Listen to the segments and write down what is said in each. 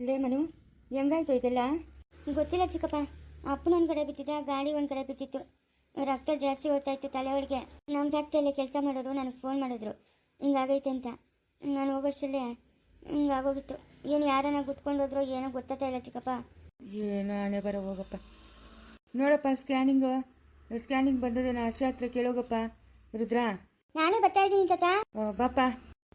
ಲೇ ಮನು ಹೆಂಗಾಯ್ತು ಇದೆಲ್ಲ? ಗೊತ್ತಿಲ್ಲ ಚಿಕ್ಕಪ್ಪ. ಅಪ್ಪನ ಒಂದು ಕಡೆ ಬಿದ್ದಿದ್ದ ಗಾಳಿ ಒಂದು ಕಡೆ ಬಿದ್ದಿತ್ತು. ರಕ್ತ ಜಾಸ್ತಿ ಹೋಗ್ತಾ ಇತ್ತು ತಲೆ ಒಳಗೆ ನಮ್ಮ ಫ್ಯಾಕ್ಟ್ರಿಯಲ್ಲಿ ಕೆಲಸ ಮಾಡೋರು ನನಗೆ ಫೋನ್ ಮಾಡಿದ್ರು. ಹಿಂಗಾಗೈತೆ ಅಂತ. ನಾನು ಹೋಗೋಷ್ಟಲ್ಲೇ ಹಿಂಗಾಗೋಗಿತ್ತು. ಏನು ಯಾರನ್ನ ಗುತ್ಕೊಂಡು ಹೋದ್ರೋ ಏನೋ ಗೊತ್ತಾಗ್ತಾ ಇಲ್ಲ ಚಿಕ್ಕಪ್ಪ. ಏನೋ ಹಣೆ ಬರೋ ಹೋಗಪ್ಪ. ನೋಡಪ್ಪ ಸ್ಕ್ಯಾನಿಂಗು ಸ್ಕ್ಯಾನಿಂಗ್ ಬಂದದ ಹರ್ಷ ಹತ್ರ ಕೇಳೋಗಪ್ಪ. ರುದ್ರ? ನಾನೇ ಬರ್ತಾ ಇದ್ದೀನಿ ತಾತ. ಓ ಬಾಪ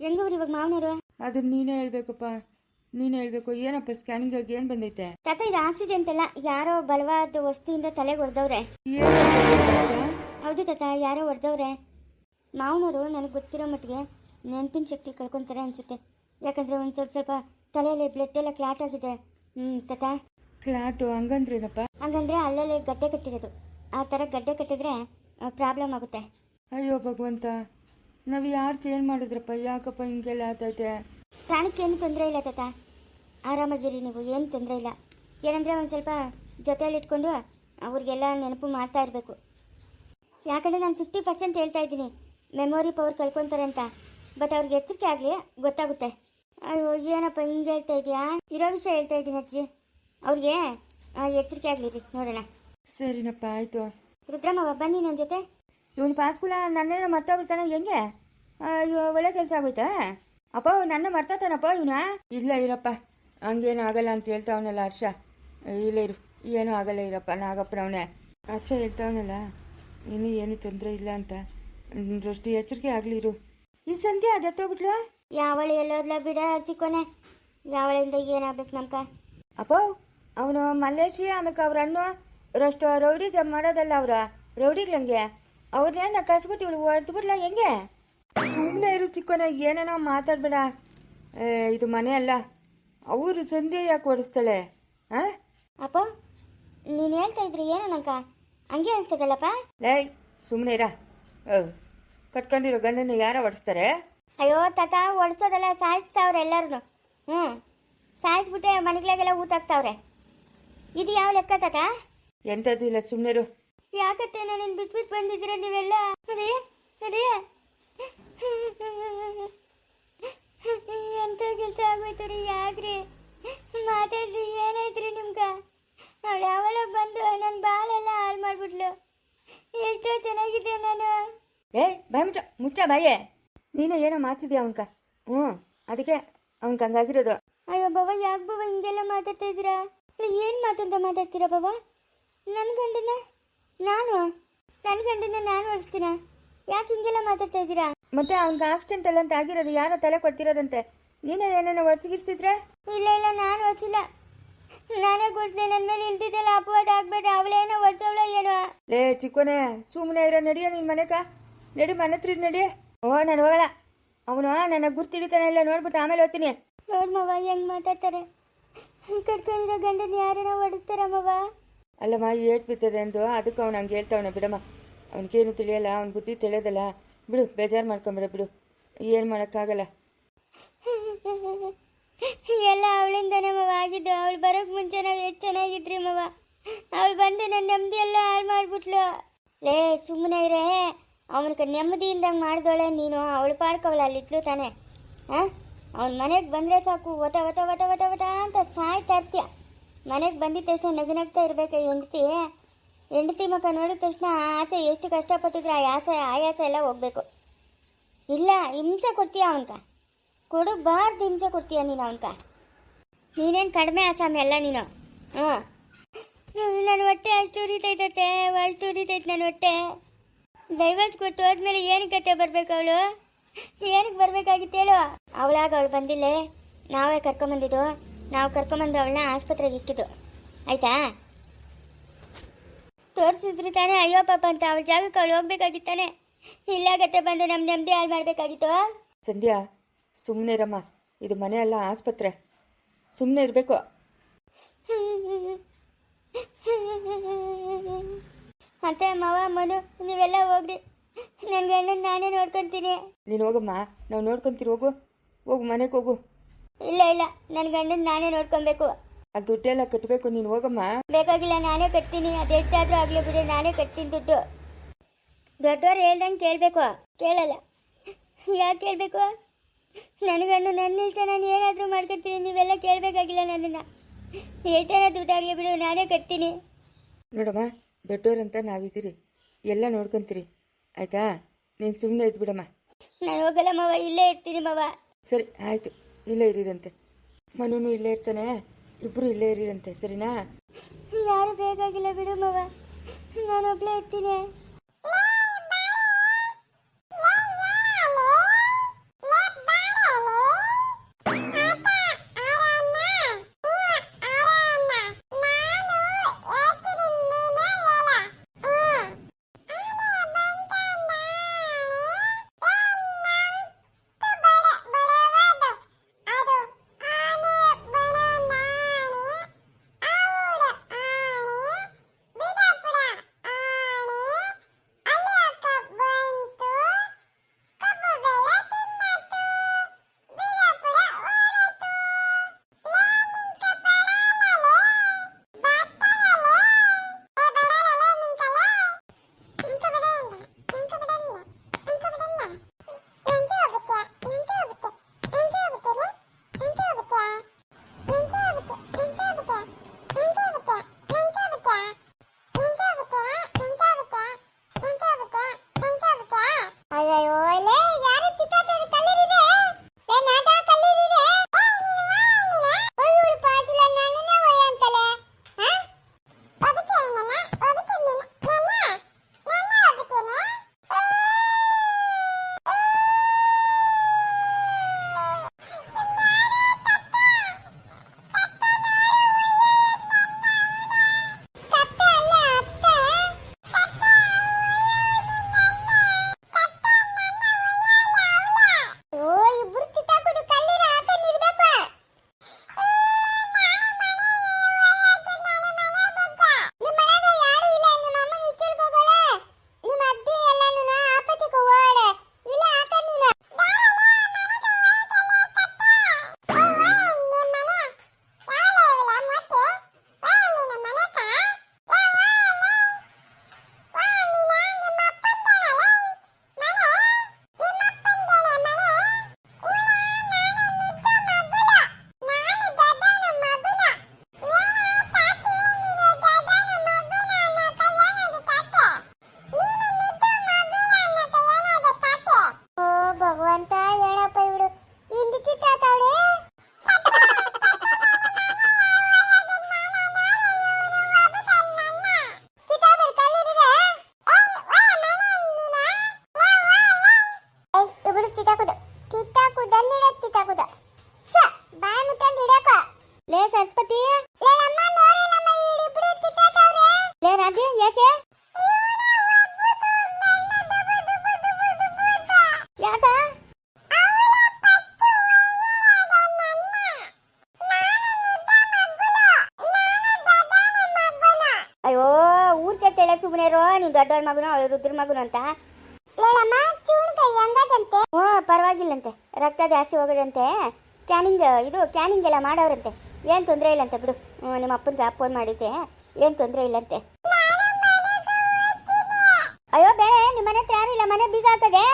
ಹೆಂಗವ್ರು ಇವಾಗ ಮಾವನವರು? ಅದನ್ನ ನೀನೇ ಹೇಳ್ಬೇಕಪ್ಪ. ನೀನೇ ಹೇಳ್ಬೇಕು ಏನಪ್ಪ ಸ್ಕ್ಯಾನಿಂಗ್ ಆಗಿ ಏನು ಬಂದೈತೆ? ತಾತ ಇದು ಆಕ್ಸಿಡೆಂಟ್ ಅಲ್ಲ ಯಾರೋ ಬಲವಾದ ವಸ್ತುವಿಂದ ತಲೆಗೆ ಹೊಡೆದವ್ರೆ ಹೌದು ತಾತ ಯಾರೋ ಹೊಡೆದವ್ರೆ ಮಾವನವರು ನನಗೆ ಗೊತ್ತಿರೋ ಮಟ್ಟಿಗೆ ನೆನಪಿನ ಶಕ್ತಿ ಕಳ್ಕೊತಾರೆ ಅನ್ಸುತ್ತೆ. ಯಾಕಂದ್ರೆ ಒಂದು ಸ್ವಲ್ಪ ಸ್ವಲ್ಪ ತಲೆಯಲ್ಲಿ ಬ್ಲಡ್ ಎಲ್ಲ ಕ್ಲಾಟ್ ಆಗಿದೆ. ಹ್ಞೂ ತಾತ. ಕ್ಲಾಟು ಹಂಗಂದ್ರೇನಪ್ಪ ಹಂಗಂದ್ರೆ ಅಲ್ಲಲ್ಲಿ ಗಡ್ಡೆ ಕಟ್ಟಿರೋದು. ಆ ಥರ ಗಡ್ಡೆ ಕಟ್ಟಿದ್ರೆ ಪ್ರಾಬ್ಲಮ್ ಆಗುತ್ತೆ. ಅಯ್ಯೋ ಭಗವಂತ ನಾವು ಯಾರಿಗೆ ಏನು ಮಾಡಿದ್ರಪ್ಪ? ಯಾಕಪ್ಪ ಹಿಂಗೆಲ್ಲ ಆತೈತೆ? ಪ್ರಾಣಕ್ಕೆ ಏನು ತೊಂದರೆ ಇಲ್ಲ ತಾತ? ಆರಾಮಾಗಿರಿ ನೀವು ಏನು ತೊಂದರೆ ಇಲ್ಲ. ಏನಂದರೆ ಒಂದು ಸ್ವಲ್ಪ ಜೊತೆಯಲ್ಲಿ ಇಟ್ಕೊಂಡು ಅವ್ರಿಗೆಲ್ಲ ನೆನಪು ಮಾಡ್ತಾ ಇರಬೇಕು. ಯಾಕಂದರೆ ನಾನು ಫಿಫ್ಟಿ ಪರ್ಸೆಂಟ್ ಹೇಳ್ತಾ ಇದ್ದೀನಿ ಮೆಮೊರಿ ಪವರ್ ಕಳ್ಕೊತಾರೆ ಅಂತ. ಬಟ್ ಅವ್ರಿಗೆ ಎಚ್ಚರಿಕೆ ಆಗಲಿ ಗೊತ್ತಾಗುತ್ತೆ. ಅಯ್ಯೋ ಏನಪ್ಪ ಹಿಂಗೆ ಹೇಳ್ತಾ ಇದೆಯಾ? ಇರೋ ವಿಷಯ ಹೇಳ್ತಾ ಇದ್ದೀನಿ ಅಜ್ಜಿ. ಅವ್ರಿಗೆ ಎಚ್ಚರಿಕೆ ಆಗಲಿ ರೀ ನೋಡೋಣ. ಸರಿನಪ್ಪ ಆಯಿತು. ರುದ್ರಮ್ಮ ಬನ್ನಿ ನನ್ನ ಜೊತೆ. ಇವನು ಪಾತ್ಕುಲ ನನ್ನೇನೋ ಮರ್ತೋಗ್ಬಿಡ್ತಾನೆ ಹೆಂಗೆ? ಅಯ್ಯೋ ಒಳ್ಳೆ ಕೆಲಸ ಆಗೋಯ್ತಾ? ಅಪ್ಪ ನನ್ನ ಮರ್ತತಾನಪ್ಪ ಇವನ? ಇಲ್ಲ ಇರಪ್ಪ ಹಂಗೇನು ಆಗಲ್ಲ ಅಂತ ಹೇಳ್ತಾವನಲ್ಲ ಹರ್ಷ. ಇಲ್ಲ ಇರು ಏನೂ ಆಗಲ್ಲ ಇರಪ್ಪ ನಾಗಪ್ಪನವನೇ. ಹರ್ಷ ಹೇಳ್ತಾವನಲ್ಲ ಇನ್ನೂ ಏನು ತೊಂದರೆ ಇಲ್ಲ ಅಂತ. ದೃಷ್ಟಿ ಎಚ್ಚರಿಕೆ ಆಗ್ಲಿರು ಈ ಸಂಧ್ಯಾ ಅದತ್ತೋಗ್ಬಿಟ್ಲು ಯಾವಳಿ ಎಲ್ಲೋದ್ಲ ಬಿಡ ಚಿಕ್ಕೋನೆ ಯಾವಳಿಂದ ಏನಾಗ್ಬೇಕು ನಮ್ಕ ಅಪ್ಪ ಅವನು ಮಲ್ಲೇಶಿ ಆಮೇಲೆ ಅವ್ರ ಅಣ್ಣ ರಷ್ಟು ರೌಡಿಗೆ ಮಾಡೋದಲ್ಲ ಅವ್ರ ರೌಡಿಗ್ಲಂಗೆ ಅವ್ರನ್ನೇನ ಕಸ್ಬಿಟ್ಟು ಇವಳು ಹೊಡೆದ್ಬಿಡ್ಲ ಹೆಂಗೆ? ಸುಮ್ಮನೆ ಇರು ಚಿಕ್ಕನ ಏನೇನೋ ಮಾತಾಡ್ಬೇಡ. ಇದು ಮನೆ ಅಲ್ಲ. ಅವರು ಸಂಧ್ಯೆ ಯಾಕೆ ಹೊಡಿಸ್ತಾಳೆ ಹಾಂ ಅಪ್ಪ ನೀನು ಹೇಳ್ತಾ ಇದ್ರಿ ಏನೋ ನಂಕ ಹಂಗೆ ಅನ್ಸ್ತದಲ್ಲಪ್ಪ? ಲೈ ಸುಮ್ಮನೆ ಇರ. ಕಟ್ಕೊಂಡಿರೋ ಗಂಡನ ಯಾರ ಹೊಡಿಸ್ತಾರೆ ಅಯ್ಯೋ ತಾತ ಒಡ್ಸೋದೆಲ್ಲ ಸಾಯಿಸ್ತಾವ್ರೆ ಎಲ್ಲರೂ ಹ್ಞೂ ಸಾಯಿಸ್ಬಿಟ್ಟೆ ಮನೆಗಳಿಗೆಲ್ಲ ಊತಾಕ್ತಾವ್ರೆ ಇದು ಯಾವ ಲೆಕ್ಕ ತಾತ? ಎಂಥದ್ದು ಇಲ್ಲ ಸುಮ್ಮನೆ ಯಾಕತ್ತೆ ನಾನು ಬಿಟ್ಬಿಟ್ಟು ಬಂದಿದ್ದೀರ ನೀವೆಲ್ಲ? ಅದೇ ಅದೇ. ಎಂತ ಕೆಲಸ ಆಗೋಯ್ತು ರೀ ಯಾಕ್ರಿ? ಮಾತಾಡ್ರಿ ಏನಾಯ್ತ್ರಿ ನಿಮ್ಗೆ? ಅವಳು ಯಾವಳ ಬಂದು ನನ್ನ ಬಾಳೆಲ್ಲ ಹಾಳು ಮಾಡ್ಬಿಟ್ಲು. ಎಷ್ಟೋ ಚೆನ್ನಾಗಿದೆ ನಾನು. ಏ ಬಾಯ್ ಮುಚ್ಚ ಮುಚ್ಚ ಬಾಯೇ. ನೀನು ಏನೋ ಮಾಚಿದ್ಯಾ ಅವನ್ಕ? ಹ್ಞೂ ಅದಕ್ಕೆ ಅವನ್ಕ ಹಂಗಾಗಿರೋದು. ಅಯ್ಯೋ ಬಾಬಾ ಯಾಕೆ ಬಾಬಾ ಹಿಂಗೆಲ್ಲ ಮಾತಾಡ್ತಾ ಇದ್ದೀರಾ? ಏನು ಮಾತಂತ ಮಾತಾಡ್ತೀರಾ ಬಾಬಾ ನನ್ನ ಗಂಡನ ನಾನು? ನನ್ನ ಗಂಡನ ನಾನು ಹೊಡಿಸ್ತೀನ ಯಾಕೆ ಹಿಂಗೆಲ್ಲ ಮಾತಾಡ್ತಾ ಇದ್ದೀರಾ? ಮತ್ತೆ ಅವ್ನಿಗೆ ಆಕ್ಸಿಡೆಂಟ್ ಅಲ್ಲ ಅಂತ ಆಗಿರೋದು ಯಾರೋ ತಲೆ ಕೊಡ್ತಿರೋದಂತೆ ನೀನೇ ಏನೇನೋ ಒರ್ಸಿಗಿರ್ತಿದ್ರೆ ಇಲ್ಲ ಇಲ್ಲ ನಾನು ಒರ್ಸಿಲ್ಲ. ನಾನೇ ಗುಡ್ಸ್ದೆ ನನ್ನ ಮೇಲೆ ಇಲ್ದಿದ್ದೆಲ್ಲ ಅಪವಾದ ಆಗ್ಬೇಡ ಅವಳೇನೋ ಹೊಡ್ಸವಳ ಏನೋ. ಲೇ ಚಿಕ್ಕೋನೆ ಸುಮ್ಮನೆ ಇರೋ ನಡಿಯ ನಿನ್ ಮನೆಕ? ನಡಿ ಮನೆ ಹತ್ರ ನಡಿ. ಓ ನಾನು ಹೋಗಲ್ಲ. ಅವನು ನನ್ನ ಗುರ್ತಿಡಿತಾನೆ ಇಲ್ಲ ನೋಡ್ಬಿಟ್ಟು ಆಮೇಲೆ ಓದ್ತೀನಿ ನೋಡ್ ಮವ ಹೆಂಗ್ ಮಾತಾಡ್ತಾರೆ? ಕಟ್ಕೊಂಡಿರೋ ಗಂಡನ ಯಾರನ್ನ ಹೊಡಿಸ್ತಾರ ಮವ? ಅಲ್ಲಮ್ಮ ಏಟ್ ಬಿತ್ತದೆ ಅಂತ ಅದಕ್ಕೆ ಅವ್ನು ಹಂಗೆ ಹೇಳ್ತಾವನೆ ಬಿಡಮ್ಮ. ಅವ್ನಿಗೇನು ತಿಳಿಯಲ್ಲ, ಅವ್ನ ಬುದ್ಧಿ ತಿಳಿಯೋದಲ್ಲ. ಬಿಡು, ಬೇಜಾರು ಮಾಡ್ಕೊಂಬಿಡ ಬಿಡು. ಏನು ಮಾಡೋಕ್ಕಾಗಲ್ಲ. ಎಲ್ಲ ಅವಳಿಂದನೇ ಮವ ಆಗಿದ್ದು. ಅವಳು ಬರೋಕ್ ಮುಂಚೆ ನಾವು ಎಷ್ಟು ಚೆನ್ನಾಗಿದ್ರಿ ಮವ. ಅವಳು ಬಂದು ನನ್ನ ನೆಮ್ಮದಿ ಎಲ್ಲ ಹಾಳು ಮಾಡಿಬಿಟ್ಲು. ಲೇ ಸುಮ್ಮನೆ ಇರೇ. ಅವನಿಗೆ ನೆಮ್ಮದಿ ಇಲ್ದಂಗೆ ಮಾಡಿದೋಳೆ ನೀನು. ಅವಳು ಅಲ್ಲಿ ಇಟ್ಲು ತಾನೆ. ಹಾಂ ಅವನ ಮನೆಗೆ ಬಂದರೆ ಸಾಕು. ಒಟ ಒಟ ಒಟ ಒಟ ಒಟ ಅಂತ ಸಾಯ್ತಾ ಇರ್ತೀಯ. ಮನೆಗೆ ಬಂದಿದ್ದ ತಕ್ಷಣ ನಗು ನಗ್ತಾ ಇರ್ಬೇಕು ಹೆಂಡತಿ. ಹೆಂಡತಿ ಮುಖ ನೋಡಿದ ತಕ್ಷಣ ಆಸೆ ಎಷ್ಟು ಕಷ್ಟಪಟ್ಟಿದ್ರೆ, ಆ ಆಸೆ ಆಯಾಸ ಎಲ್ಲ ಹೋಗ್ಬೇಕು. ಇಲ್ಲ, ಹಿಂಸೆ ಕೊಡ್ತೀಯ ಅವನ್ಕ? ಕೊಡಬಾರ್ದು ಹಿಂಸೆ ಕೊಡ್ತೀಯ ನೀನು ಅವನ್ಕ? ನೀನೇನು ಕಡಿಮೆ ಆಸಾಮಿ ಅಲ್ಲ ನೀನು? ಹ್ಞೂ. ನನ್ನ ಹೊಟ್ಟೆ ಅಷ್ಟು ಉರಿತೈತತೆ ಅಷ್ಟು ಉರಿತೈತೆ ನನ್ನ ಹೊಟ್ಟೆ. ಡೈವರ್ಸ್ ಕೊಟ್ಟು ಹೋದ್ಮೇಲೆ ಏನಕ್ಕೆ ಬರಬೇಕು ಅವಳು? ಏನಕ್ಕೆ ಬರಬೇಕಾಗಿತ್ತು ಹೇಳು? ಅವಳಾಗ ಅವಳು ಬಂದಿಲ್ಲೇ. ನಾವೇ ಕರ್ಕೊಂಬಂದಿದ್ದು. ನಾವು ಕರ್ಕೊಂಬಂದು ಅವಳನ್ನ ಆಸ್ಪತ್ರೆಗೆ ಇಟ್ಟಿದ್ದು ಆಯ್ತಾ? ತೋರಿಸಿದ್ರಿ ತಾನೇ ಅಯ್ಯೋ ಪಾಪ ಅಂತ ಅವಳ ಜಾಗಕ್ಕೆ ಅವಳು ಹೋಗ್ಬೇಕಾಗಿತ್ತಾನೆ. ಇಲ್ಲಾಗತ್ತೆ ಬಂದು ನಮ್ಮ ನೆಮ್ಮದಿ ಹಾಳು ಮಾಡಬೇಕಾಗಿತ್ತು. ಸಂಧ್ಯಾ ಸುಮ್ಮನೆ ಇರಮ್ಮ. ಇದು ಮನೆ ಅಲ್ಲ ಆಸ್ಪತ್ರೆ. ಸುಮ್ಮನೆ ಇರಬೇಕು. ಮತ್ತೆ ಮಾವ ಮನು ನೀವೆಲ್ಲ ಹೋಗ್ರಿ. ನನ್ನ ಗಂಡನ ನಾನೇ ನೋಡ್ಕೊಂತೀನಿ. ನೀನು ಹೋಗಮ್ಮ ನಾವು ನೋಡ್ಕೊಂತೀರಿ ಹೋಗು. ಹೋಗು ಮನೆಗೆ ಹೋಗು. ಇಲ್ಲ ಇಲ್ಲ ನನ್ನ ಗಂಡನ ನಾನೇ ನೋಡ್ಕೊಬೇಕು. ಆ ದುಡ್ಡೆಲ್ಲ ಕಟ್ಟಬೇಕು ನೀನು ಹೋಗಮ್ಮ. ಬೇಕಾಗಿಲ್ಲ ನಾನೇ ಕಟ್ತೀನಿ. ಅದೆಷ್ಟಾದ್ರೂ ಆಗ್ಲಿ ಬಿಡಿ ನಾನೇ ಕಟ್ತೀನಿ ದುಡ್ಡು. ದೊಡ್ಡವ್ರು ಹೇಳ್ದಂಗೆ ಕೇಳಬೇಕು. ಕೇಳಲ್ಲ. ಯಾಕೆ ಕೇಳಬೇಕು? ನನಗನ್ನು ನನ್ನ ಇಷ್ಟ ನಾನು ಏನಾದರೂ ಮಾಡ್ಕೊತೀನಿ. ನೀವೆಲ್ಲ ಕೇಳಬೇಕಾಗಿಲ್ಲ ನನ್ನನ್ನು. ಎಷ್ಟೇನ ದುಡ್ಡಾಗಲಿ ಬಿಡು ನಾನೇ ಕಟ್ತೀನಿ. ನೋಡಮ್ಮ ದೊಡ್ಡೋರಂತ ನಾವಿದ್ದೀರಿ. ಎಲ್ಲ ನೋಡ್ಕೊಂತೀರಿ. ಆಯ್ತಾ? ನೀನು ಸುಮ್ಮನೆ ಇದ್ಬಿಡಮ್ಮ. ನಾನು ಹೋಗಲ್ಲ ಮವ ಇಲ್ಲೇ ಇರ್ತೀನಿ ಮವ. ಸರಿ ಆಯಿತು. ಇಲ್ಲೇ ಇರಿರಂತೆ ಮನೂನು ಇಲ್ಲೇ ಇರ್ತಾನೆ. ಇಬ್ಬರು ಇಲ್ಲೇ ಇರೀರಂತೆ ಸರಿನಾ ಯಾರು ಬೇಕಾಗಿಲ್ಲ ಬಿಡು ಮವ ನಾನೊಬ್ಳೇ ಇರ್ತೀನಿ. ದೊಡ್ಡವ್ರ ಮಗುನ ಅವಳು ರುದ್ರ ಮಗುನ ಅಂತ? ಹ್ಞೂ ಪರವಾಗಿಲ್ಲಂತೆ. ರಕ್ತ ಜಾಸ್ತಿ ಹೋಗದಂತೆ. ಕ್ಯಾನಿಂಗ್ ಇದು ಕ್ಯಾನಿಂಗ್ ಎಲ್ಲ ಮಾಡೋರಂತೆ. ಏನು ತೊಂದರೆ ಇಲ್ಲಂತೆ ಬಿಡು. ನಿಮ್ಮ ಅಪ್ಪನ್ಗೆ ಫೋನ್ ಮಾಡಿದ್ದೆ. ಏನು ತೊಂದರೆ ಇಲ್ಲಂತೆ. ಅಯ್ಯೋ ಬೇಳೆ ನಿಮ್ಮ ಮನೆ ಹತ್ರ ಯಾರು ಇಲ್ಲ. ಮನೆ ಬೀಗ ಹಾಕದೆ.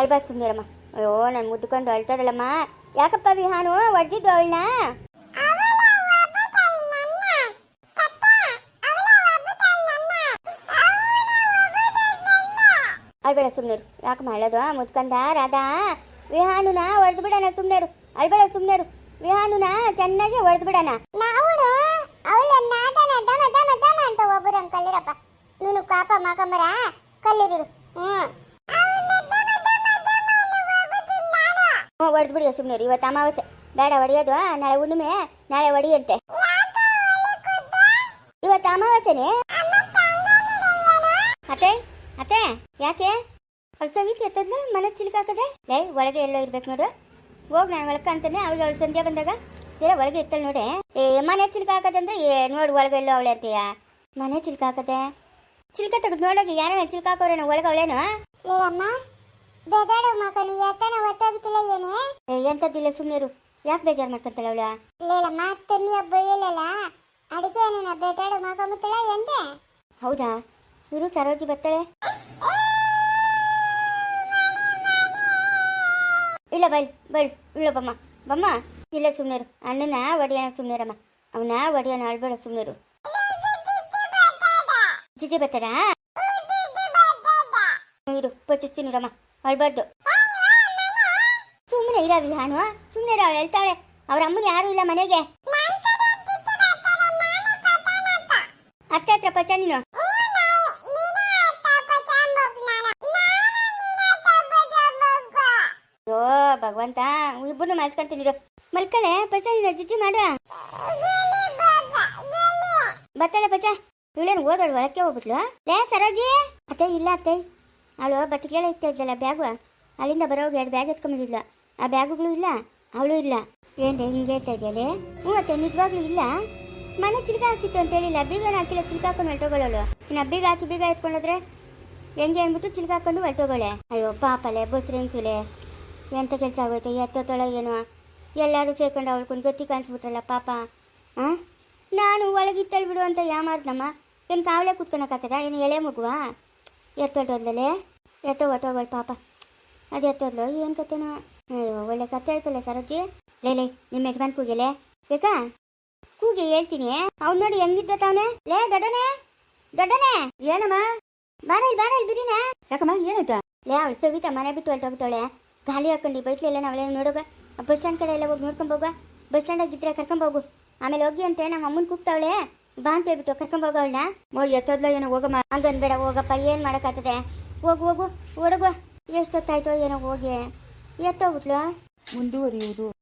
ಅಲ್ಬಾ ಸುಮ್ಮನಿರಮ್ಮ ಅಯ್ಯೋ, ನಾನು ಮುದ್ದುಕೊಂಡು ಅಳ್ತದಲ್ಲಮ್ಮ. ಯಾಕಪ್ಪ ವಿಹಾನು? ಹೊಡೆದಿದ್ದು ಅವಳನ್ನ? ಅಳ್ಬೇಡ ಸುಮ್ಮನೆರು ಯಾಕೆ ಮಾಡೋದು ಮುದ್ಕಂದ ರಾಧಾ? ವಿಹಾನುನ ಹೊಡೆದು ಬಿಡೋಣ ಸುಮ್ಮನೆರು ಅಳ್ಬೇಡ ಸುಮ್ಮನೆರು ವಿಹಾನುನ ಚೆನ್ನಾಗಿ ಹೊಡೆದು ಬಿಡೋಣ ನಾವು ಅವಳನ್ನ ದಮ ದಮ ದಮ ಅಂತ ಒಬ್ಬರು ಕಲ್ಲಿರಪ್ಪ. ನೀನು ಕಾಪ ಮಾಕಂಬರ ಕಲ್ಲಿರು ಹ್ಞೂ ಹ್ಞೂ ಹೊಡೆದು ಬಿಡಿ ಸುಮ್ಮನೆ ಇವತ್ತು ಅಮಾವಾಸ್ಯೆ. ಬೇಡ, ಒಡೆಯೋದು ನಾಳೆ ಹುಣ್ಣಿಮೆ, ನಾಳೆ ಹೊಡಿಯಂತೆ ಇವತ್ತು ಅಮಾವಾಸ್ಯನೇ? ಅತ್ತೆ ಅತ್ತೆ, ಯಾಕೆ? ಅವ್ಳು ಎತ್ತದ್ಲ ಮನೆ ಚಿಲ್ಕಾಕದೆ ಲೈ, ಒಳಗೆ ಎಲ್ಲೋ ಇರ್ಬೇಕು ನೋಡು. ಹೋಗ್ ನಾನು ಒಳಕ ಅಂತಾನೆ ಅವಾಗ ಅವಳು ಸಂಧ್ಯಾ ಬಂದಾಗ. ಏ ಒಳಗೆ ಇತ್ತಲ್ ನೋಡಿ. ಏ, ಮನೆ ಚಿಲ್ಕಾಕದಂದ್ರೆ ಏ, ನೋಡು ಒಳಗೆ ಎಲ್ಲೋ ಅವಳೆ ಅಂತೀಯ. ಮನೆ ಚಿಲ್ಕಾಕದೆ ಚಿಲ್ಕ ತೆಗೆದು ನೋಡೋಗಿ ಯಾರನ್ನ ಚಿಲ್ಕಾಕೋರೇನೋ ಒಳಗೆ ಅವಳೇನು? ಅಮ್ಮ. ಬೇದಾಡೋ ಮಗನು ಯಾತನ ಒತ್ತಾಬಿಟ್ಟಿಲ್ಲ ಏನೇ? ಏ ಎಂಥದ್ದಿಲ್ಲ ಸುಮ್ಮನೆ ಯಾಕೆ ಬೇಜಾರು ಮಾಡ್ಕೊಂತಾಳೆ ಅವಳ? ಲೇಲಮ್ಮ ನೀ ಹಬ್ಬ ಇಲ್ಲಲ್ಲ? ಅದಕ್ಕೆ ನನ್ನ ಬೇಟಾಡು ಮಾಡ್ಕೊಂಬಿಟ್ಟಳ ಎಂದೆ? ಹೌದಾ? ಇರು ಸರೋಜಿ ಬರ್ತಾಳೆ. ಇಲ್ಲ ಬಲ್ ಬಲ್ ಇಲ್ಲ ಬಮ್ಮ. ಬಮ್ಮ ಇಲ್ಲ ಸುಮ್ಮನೆರು ಅಣ್ಣನ ಒಡಿಯೋಣ ಸುಮ್ಮನೆರಮ್ಮ ಅವನ ಒಡಿಯೋಣ ಅಳ್ಬೇಡ ಸುಮ್ಮನೆರು ಜಿಜಿ ಬರ್ತಾರಾ? ಇರು ಪಚ್ಚಿಸ್ತೀನಿ ರಮ್ಮ ಅಳ್ಬಾರ್ದು. ಸುಮ್ಮನೆ ಇರವಿ ನಾನು ಸುಮ್ಮನೆ ಅವಳು ಹೇಳ್ತಾಳೆ. ಅವ್ರ ಅಮ್ಮನ ಯಾರು ಇಲ್ಲ ಮನೆಗೆ. ಅತ್ತೆ ಹತ್ರ ಪಚ ನೀನು? ಓ, ಭಗವಂತ ಇಬ್ಬರು ಮಲ್ಸ್ಕೊಂತೀನಿ ಇರು. ಮಲ್ಕಳೆ ಪಚ್ಚ ನೀನು, ಜಿಜ್ಜಿ ಮಾಡ. ಬರ್ತಾಳೆ ಪಚ. ಇವಳೇನು ಓದೋಳು ಒಳಕ್ಕೆ ಹೋಗ್ಬಿಟ್ಲು? ಲೇ, ಸರೋಜಿ. ಅತ್ತೆ, ಇಲ್ಲ ಅತ್ತೆ. ಅವಳು ಬಟ್ಟೆ ಕೇಳ ಇರ್ತಾ ಇದ್ದಲ್ಲ ಬ್ಯಾಗು? ಅಲ್ಲಿಂದ ಬರೋವಾಗ ಎರಡು ಬ್ಯಾಗ್ ಎತ್ಕೊಂಬಂದಿದ್ಲು ಆ ಬ್ಯಾಗುಗಳು ಇಲ್ಲ, ಅವಳು ಇಲ್ಲ. ಏನ್ರಿ ಹಿಂಗೆ ಹೇಳ್ತಾ ಇದೆಯಲ್ಲೇ ಹ್ಞೂ ಅತ್ತೆ, ನಿಜವಾಗ್ಲೂ ಇಲ್ಲ? ಮನೆ ಚಿಲ್ಕ ಹಾಕಿತ್ತು ಅಂತ ಹೇಳಿಲ್ಲ ಬೀಗನ ಹಾಕಿಲ್ಲ, ಚಿಲ್ಕ ಹಾಕೊಂಡು ಹೊರಟೋಗಳವಳು. ಇನ್ನು ಬೀಗ ಹಾಕಿ ಬೀಗ ಎತ್ಕೊಂಡೋದ್ರೆ ಹೆಂಗೆ ಅಂದ್ಬಿಟ್ಟು ಚಿಲ್ಕ ಹಾಕೊಂಡು ಹೊರಟೋಗಳೆ. ಅಯ್ಯೋ ಪಾಪಲೆ ಬಸ್ರಿ ಅಂತೂಲೆ ಎಂತ ಕೆಲಸ ಆಗೋಯ್ತು, ಎತ್ತೊತ್ತೊಳ ಏನೋ? ಎಲ್ಲರೂ ಸೇರ್ಕೊಂಡು ಅವಳು ಗತಿ ಕಾಣಿಸ್ಬಿಟ್ರಲ್ಲ ಪಾಪ. ಹಾಂ ನಾನು ಒಳಗಿತ್ತಳ್ ಬಿಡು ಅಂತ ಯಾಮಾರ್ದಮ್ಮ ಏನು ಕಾವಲೆ ಕುತ್ಕೊಳಕ್ಕಾಗ್ತದ ಏನು ಎಳೆ ಮಗುವ? ಎತ್ತೊಟ್ಟೋದ್ಲೇ ಎತ್ತೋ ಹೊಟ್ಟೋಗಳು ಪಾಪ. ಅದು ಎತ್ತೋದ್ಲು. ಏನು ಕತೆನೋ ಒಳ್ಳೆ ಕತೆ ಆಯ್ತಲ್ಲ ಸರೋಜಿ. ಲೇ ಲೇ, ನಿಮ್ಮ ಯಜಮಾನ್ ಕೂಗಿಲೆ. ಬೇಕಾ ಕೂಗಿ ಹೇಳ್ತೀನಿ. ಅವ್ನು ನೋಡಿ ಹೆಂಗಿದ್ದ ತಾವನೆ? ಲೇ, ದೊಡ್ಡನೆ ದೊಡ್ಡನೆ, ಏನಮ್ಮ? ಬಾರಲ್ ಬಾರಲ್ ಬಿರಿನ ಯಾಕಮ್ಮ, ಏನಾಯ್ತಾ? ಲೇ, ಅವಳು ಸವಿತಾ ಮನೆ ಬಿಟ್ಟು ಹೊರಟೋಗ್ತಾಳೆ ಗಾಳಿ ಹಾಕೊಂಡು ಬೈಟ್ಲಿಲ್ಲ ನಾವೆಲ್ಲ ನೋಡೋಗ ಬಸ್ ಸ್ಟ್ಯಾಂಡ್ ಕಡೆ ಎಲ್ಲ ಹೋಗಿ ನೋಡ್ಕೊಂಬೋಗ ಬಸ್ ಸ್ಟ್ಯಾಂಡ್ ಆಗಿದ್ರೆ ಕರ್ಕೊಂಬೋಗು ಆಮೇಲೆ ಹೋಗಿ ಅಂತ ನಮ್ಮ ಅಮ್ಮನ ಕೂಗ್ತಾವಳೆ. ಬಾ ಅಂತ ಹೇಳ್ಬಿಟ್ಟು ಕರ್ಕೊಂಬೋಗ ಹೋಗೋಣ ಓ ಎತ್ತದ್ಲ ಏನೋ ಹೋಗಮ್ಮ. ಹಂಗನ್ಬೇಡ ಹೋಗಪ್ಪ, ಏನು ಮಾಡಕತ್ತದೆ ಹೋಗು ಹೋಗು, ಹೊಡಗು. ಎಷ್ಟೊತ್ತಾಯ್ತೋ ಏನೋ ಹೋಗಿ. ಎತ್ತೋಗ್ಬಿಟ್ಲು? ಮುಂದುವರಿಯುವುದು.